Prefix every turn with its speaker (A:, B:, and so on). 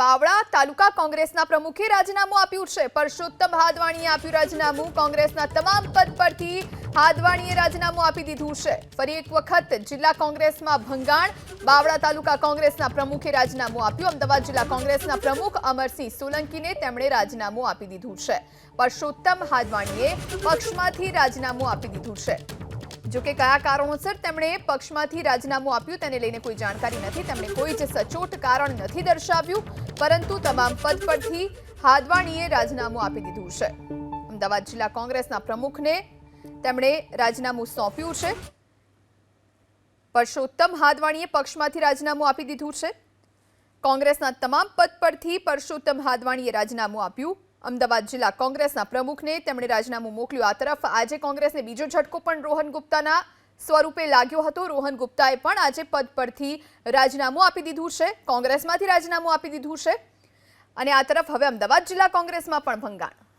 A: બાવળા તાલુકા કોંગ્રેસના પ્રમુખે રાજીનામું આપ્યું છે. પરસોત્તમ હાદવાણીએ આપ્યું રાજીનામું. કોંગ્રેસના તમામ પદ પરથી હાદવાણીએ રાજીનામું આપી દીધું છે. ફરી એક વખત જિલ્લા કોંગ્રેસમાં ભંગાણ. બાવળા તાલુકા કોંગ્રેસના પ્રમુખે રાજીનામું આપ્યું. અમદાવાદ જિલ્લા કોંગ્રેસના પ્રમુખ અમરસિંહ સોલંકીને તેમણે રાજીનામું આપી દીધું છે. પરસોત્તમ હાદવાણીએ પક્ષમાંથી રાજીનામું આપી દીધું છે. જોકે કયા કારણોસર તેમણે પક્ષમાંથી રાજીનામું આપ્યું તેને લઈને કોઈ જાણકારી નથી. તેમણે કોઈ જ સચોટ કારણ નથી દર્શાવ્યું. પરંતુ તમામ પદ પરથી હાદવાણીએ રાજીનામું આપી દીધું છે. અમદાવાદ જિલ્લા કોંગ્રેસના પ્રમુખને તેમણે રાજીનામું સોંપ્યું છે. પરસોત્તમ હાદવાણીએ પક્ષમાંથી રાજીનામું આપી દીધું છે. કોંગ્રેસના તમામ પદ પરથી પરસોત્તમ હાદવાણીએ રાજીનામું આપ્યું. અમદાવાદ જિલ્લા કોંગ્રેસના પ્રમુખને તેમણે રાજીનામું મોકલ્યું. આ તરફ આજે કોંગ્રેસને બીજો ઝટકો પણ રોહન ગુપ્તાના સ્વરૂપે લાગ્યો હતો. રોહન ગુપ્તાએ પણ આજે પદ પરથી રાજીનામું આપી દીધું છે. કોંગ્રેસમાંથી રાજીનામું આપી દીધું છે. અને આ તરફ હવે અમદાવાદ જિલ્લા કોંગ્રેસમાં પણ ભંગાણ.